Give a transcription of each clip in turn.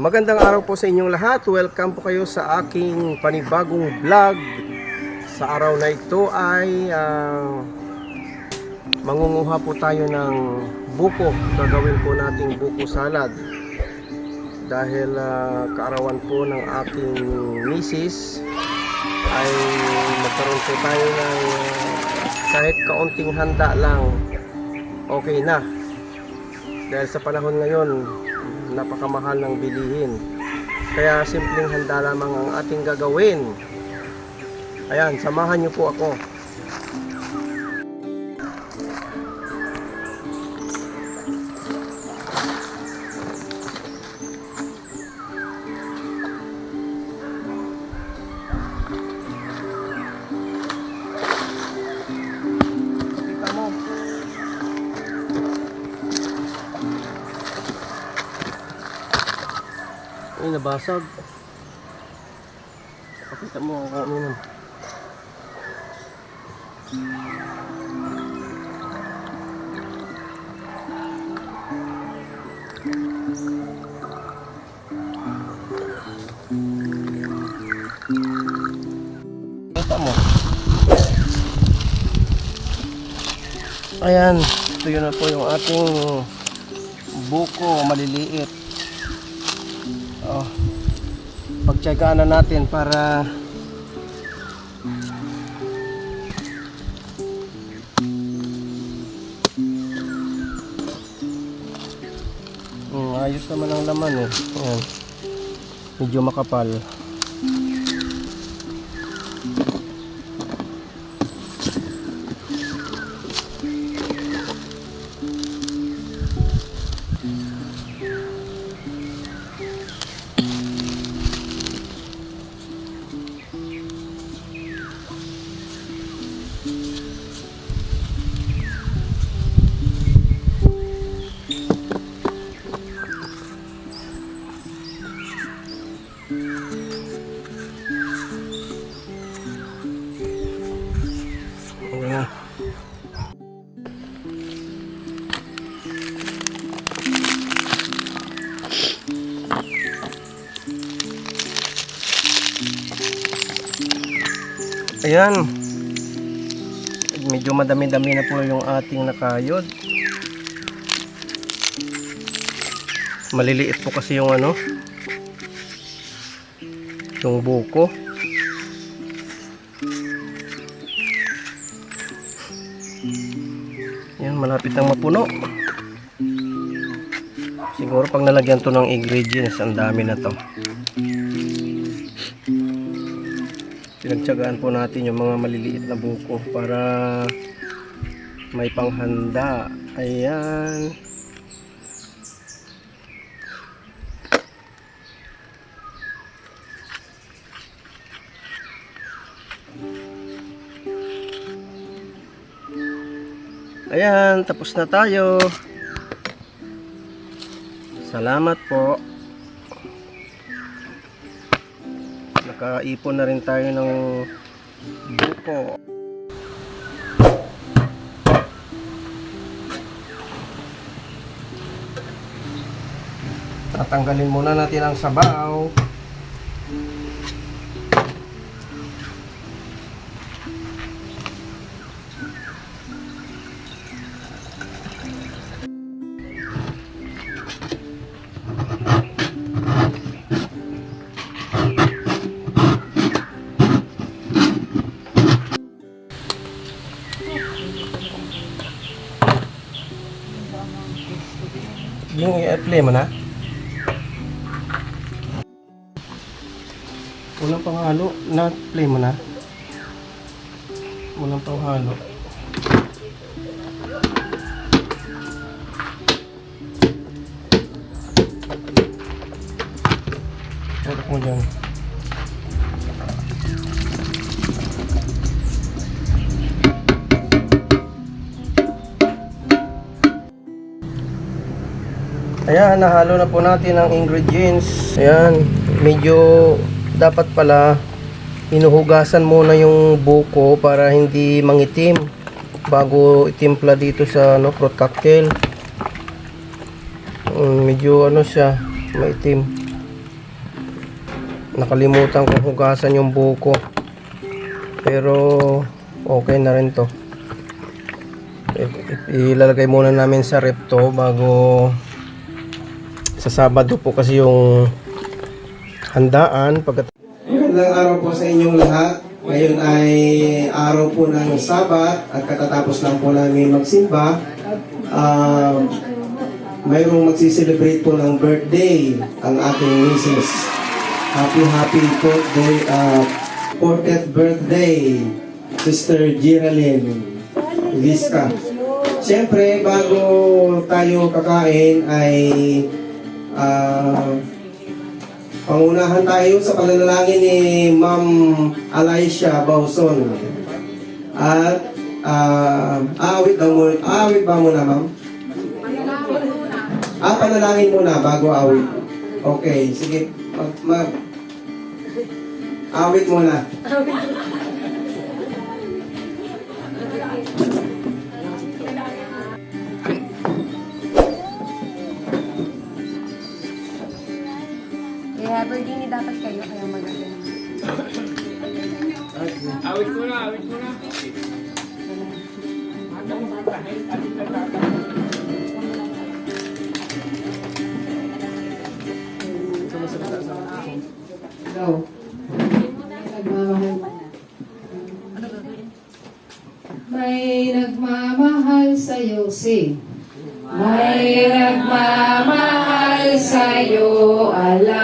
Magandang araw po sa inyong lahat. Welcome po kayo sa aking panibagong vlog. Sa araw na ito ay ah, mangunguha po tayo ng buko. Gagawin po nating buko salad. Dahil ah, kaarawan po ng aking misis ay magkaroon po tayo ng ah, kahit kaunting handa lang okay na. Dahil sa panahon ngayon, napakamahal ng bilihin. Kaya simpleng handa lamang ang ating gagawin. Ayan, samahan niyo po ako. Ay, nabasag. Pakita mo ako. Kita mo. Ayan, ito yun na po yung ating buko maliliit. Pagtsagaan na natin para Hmm, ayos naman ang laman eh. Ayan. Medyo makapal. Ayan. Medyo madami-dami na po yung ating nakayod. Maliliit po kasi yung ano. Yung buko. Yan, malapit nang mapuno. Siguro pag nalagyan to ng ingredients, ang dami na to. Pinagtsagaan po natin yung mga maliliit na buko para may panghanda. Ayan. Ayan, tapos na tayo. Salamat po. Nakaipon na rin tayo ng buko. Tatanggalin muna natin ang sabaw. Yung i-play mo na? Unang panghalo, na-play mo na? Unang panghalo. Tulak mo dyan. Ayan, nahalo na po natin ang ingredients. Ayan, medyo dapat pala hinuhugasan muna yung buko para hindi mangitim bago itimpla dito sa ano, fruit cocktail. Mm, medyo ano siya, maitim. nakalimutan kong hugasan yung buko. Pero okay na rin to. I- Ilalagay muna namin sa rep to bago sa Sabado po kasi yung handaan. Pagkat Magandang araw po sa inyong lahat. Ngayon ay araw po ng Sabat at katatapos lang po namin magsimba. Ah, mayroong magsiselebrate po ng birthday ang ating misis. Happy, happy birthday, uh, 40th birthday, Sister Geraldine Vizca. Siyempre, bago tayo kakain ay ah, pangunahan tayo sa pananalangin ni Ma'am Alicia Bauson. At ah, awit daw mo, awit ba muna, Ma'am? Ah, panalangin muna bago awit. Okay, sige. Mag, mag, awit muna. Kaya Aberdeen dapat kayo kaya magagaling. Awit mo na, awit mo na. Go. Nagmamahal. May nagmamahal sa'yo, si. May nagmamahal sa'yo, alam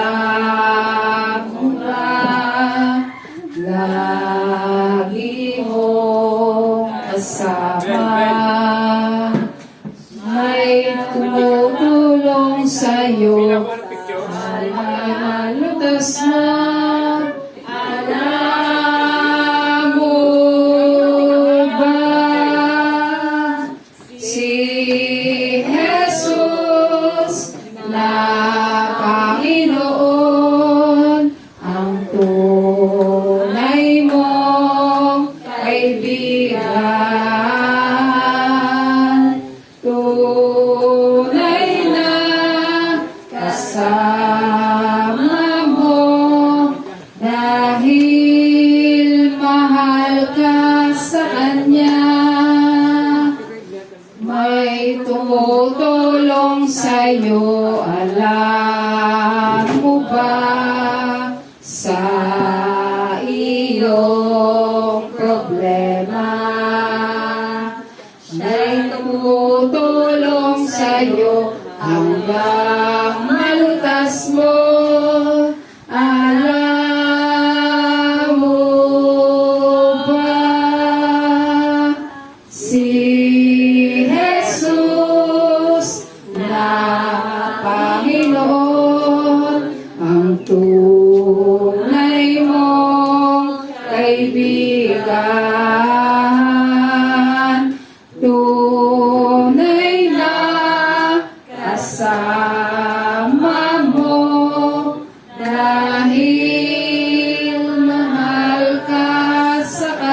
hanggang malutas mo.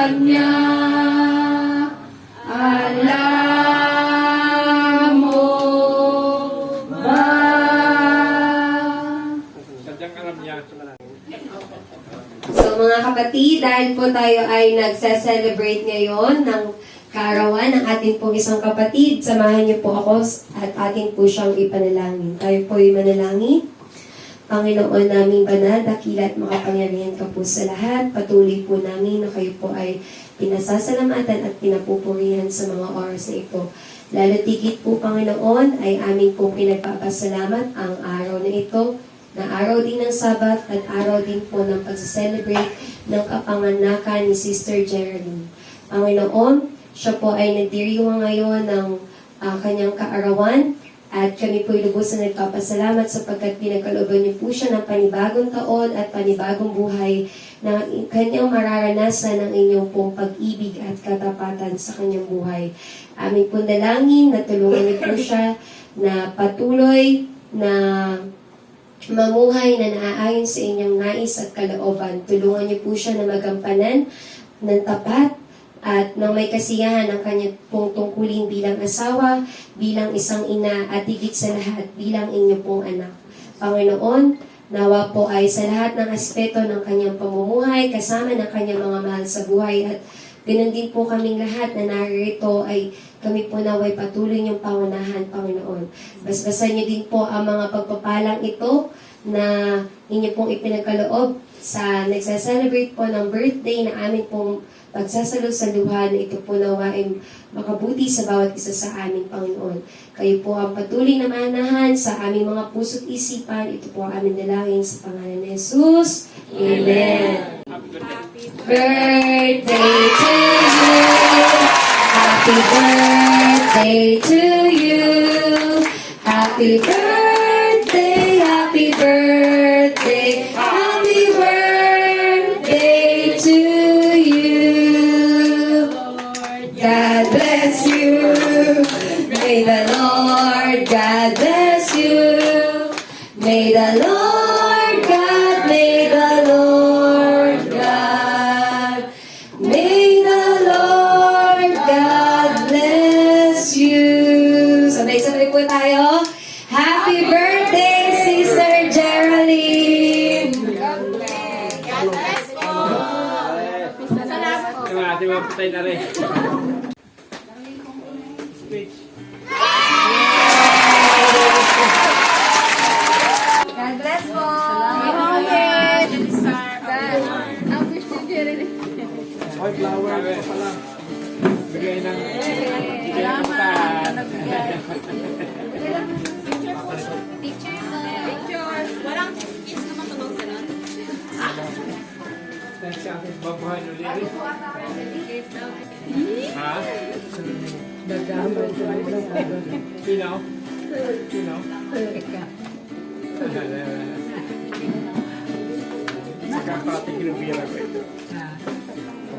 Kanya. Alam mo ba? Sadyang alam niya. So mga kapatid, dahil po tayo ay nagse-celebrate ngayon ng kaarawan ng ating pong isang kapatid, samahan niyo po ako at atin po siyang ipanalangin. Tayo po ay manalangin. Panginoon naming banal, dakila at makapangyarihan ka po sa lahat. Patuloy po namin na kayo po ay pinasasalamatan at pinapupurihan sa mga oras na ito. Lalo tigit po, Panginoon, ay amin pong pinagpapasalamat ang araw na ito na araw din ng Sabat at araw din po ng pag-celebrate ng kapanganakan ni Sister Geraldine. Panginoon, siya po ay nagdiriwang ngayon ng ah, kanyang kaarawan at kami po lubos na nagpapasalamat sapagkat pinagkalooban niyo po siya ng panibagong taon at panibagong buhay na kanyang mararanasan ng inyong pong pag-ibig at katapatan sa kanyang buhay. Aming po dalangin na tulungan niyo po siya na patuloy na mamuhay na naaayon sa inyong nais at kalooban. Tulungan niyo po siya na magampanan ng tapat at na may kasiyahan ang kanyang pong tungkulin bilang asawa, bilang isang ina, at higit sa lahat, bilang inyo pong anak. Panginoon, Nawa po ay sa lahat ng aspeto ng kanyang pamumuhay, kasama ng kanyang mga mahal sa buhay at Ganun din po kaming lahat na narito ay kami po naway patuloy niyong pangunahan, Panginoon. Basbasan niyo din po ang mga pagpapalang ito na inyo pong ipinagkaloob sa nagsa-celebrate po ng birthday na amin pong pagsasalusaluhan na ito po nawa ay makabuti sa bawat isa sa amin, Panginoon. Kayo po ang patuloy na manahan sa aming mga puso't isipan. Ito po ang aming dalangin sa pangalan ni Jesus. Amen. Birthday to you. Happy birthday to you. Happy birthday, Po tayo. Happy birthday, Sister Geraldine! Yung ating mga patay na rin. Speech. Thanks sa aking babuhay ulit. Ha? Sino? Sino? Kapati kinubira ko ito.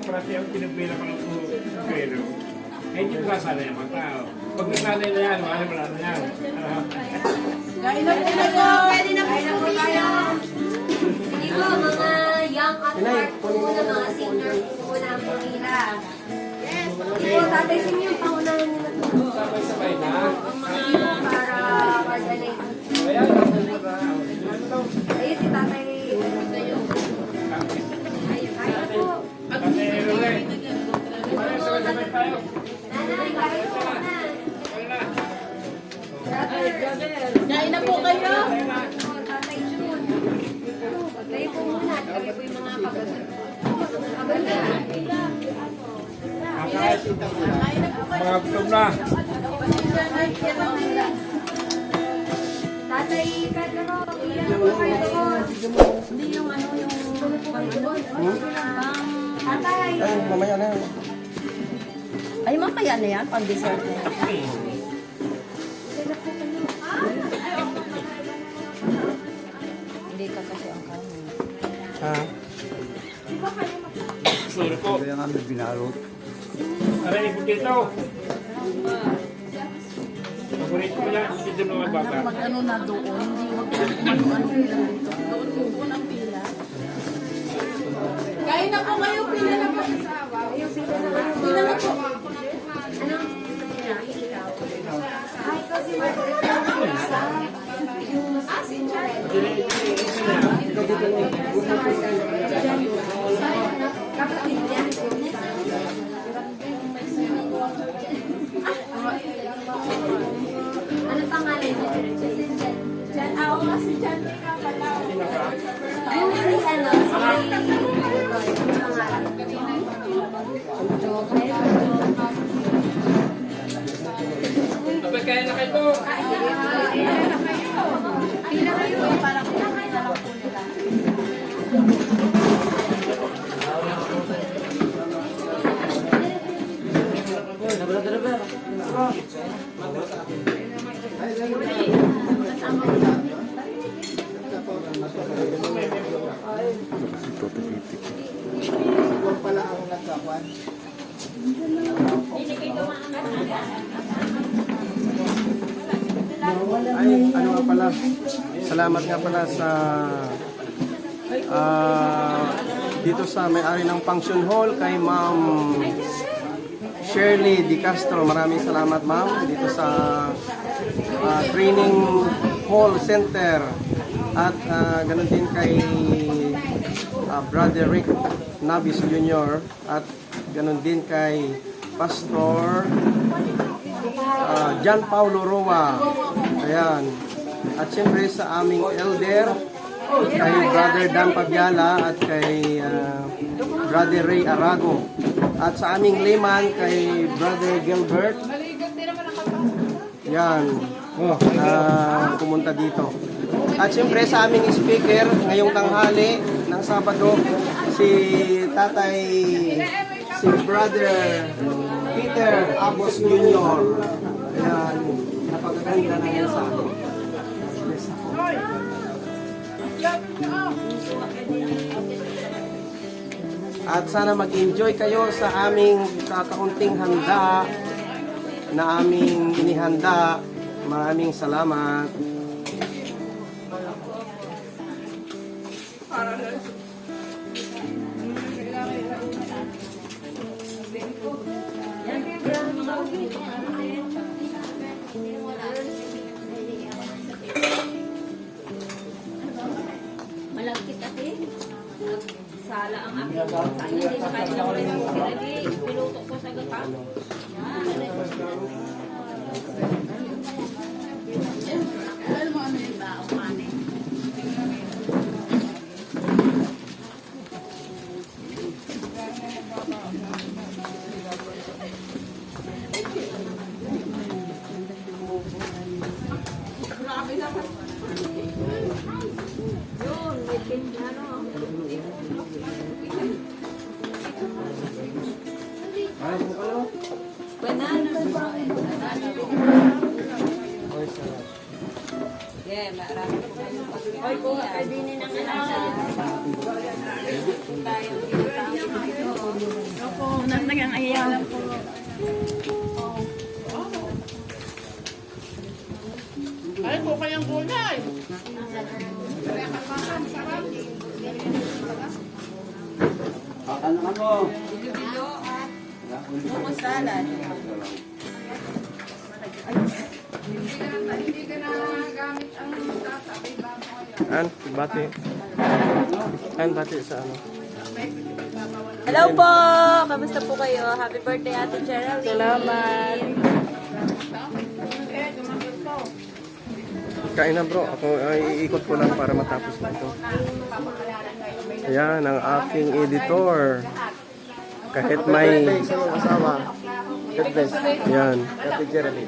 Kapati ang kinubira ko ng pero eh, hindi ko sana yung mga tao. Pag nasanay na yan, wala wala na yan. Ah. Pwede na po po tayo. Hindi po, mga young at heart po muna, mga senior po muna ang. Hindi po, tatay sa inyo, pangunahan niyo Ay, mamaya na. Ay, mamaya na yan. Pang dessert na yan. Hindi ka kasi ang kami. Ha? Sorry po. Kaya nga may binalot. Aray, ibig dito. Paborito ko yan. Hindi doon mga bata. Mag ano na doon. Hindi ano ano pila dito. Doon Kain na po kayo. Pila na po. Pila na po. anong ikaw? Ay, kasi ah, si. Kapatid niya. Ano pangalan niya? Jan, ako kasi Jan ka pala. Yung si ano, si 你怎么样啊 Salamat nga pala sa ah, dito sa may-ari ng function hall kay Ma'am Shirley Di Castro. Maraming salamat ma'am dito sa ah, training hall center At ah, ganun din kay ah, Brother Rick Nabis Jr. At ganun din kay Pastor ah, John Paulo Roa. Ayan. At siyempre sa aming elder, kay Brother Dan Pabiala at kay ah, Brother Ray Arago. At sa aming layman kay Brother Gilbert. Yan. Na pumunta dito. At siyempre sa aming speaker ngayong tanghali ng Sabado si Tatay si Brother Peter Abos Jr. Ayan, napakaganda na yan sa akin. At sana mag-enjoy kayo sa aming kakaunting handa na aming inihanda. Maraming salamat. Sala ang aking sa hindi na kaya na ulit ang pinagi. Ko sa gata. Alam Banana. Yeah, marami po kayo. Hoy, kuha ka din ng Opo, nagnagang ayaw. Ay, po kayang gulay. An, bati. An, bati sa ano. Hello po! Kamusta po kayo? Happy birthday, Ate Geraldine. Salamat. Kain na bro. Ako ay iikot ko lang para matapos na ito. Ayan, ang aking editor. Kahit may... asawa. Yan. Happy Geraldine.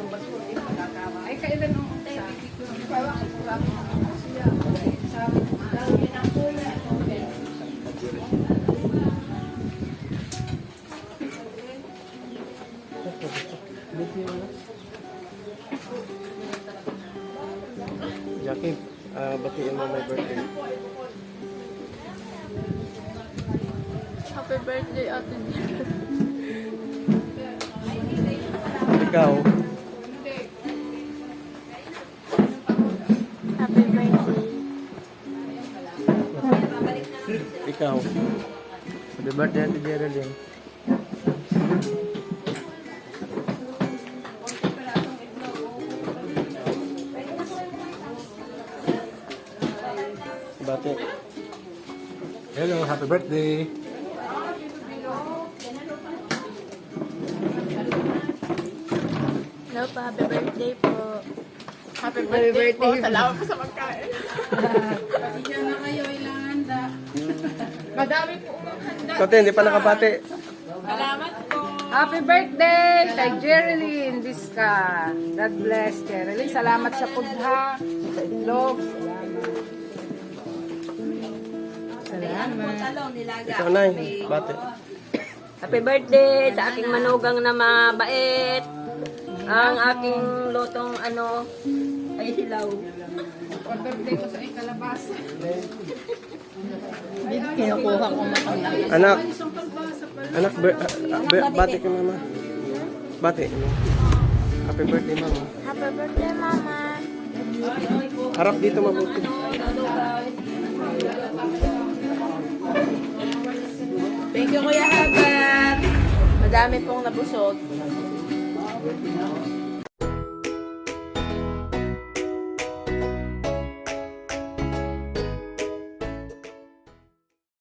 Jackie, ah, batiin mo my birthday. Happy birthday, Ate Ikaw, Happy birthday. ikaw. Happy birthday, Auntie Geraldine. Bati. Hello, happy birthday. Hello po, happy birthday po. Happy birthday, po. Salamat po sa pagkain. Pasensya na kayo, ilang handa. Madami po umang handa. Kote, hindi pa nakabati. Salamat po. Happy birthday kay Jerilyn Vizca. God bless, Jerilyn. Salamat sa pudha, sa itlog. Salamat. Nilaga. Ikaw na bati. Happy birthday sa aking manugang na mabait. Ang aking lutong ano ay hilaw. birthday ko sa ikalabasa. Kinukuha ko matanda. Anak. Anak, ber- ah, ah, ber- bati ka mama. Bati. Happy birthday mama. Happy birthday, mama. Harap dito mabuti. Thank you, Kuya Habat. Madami pong nabusog. now.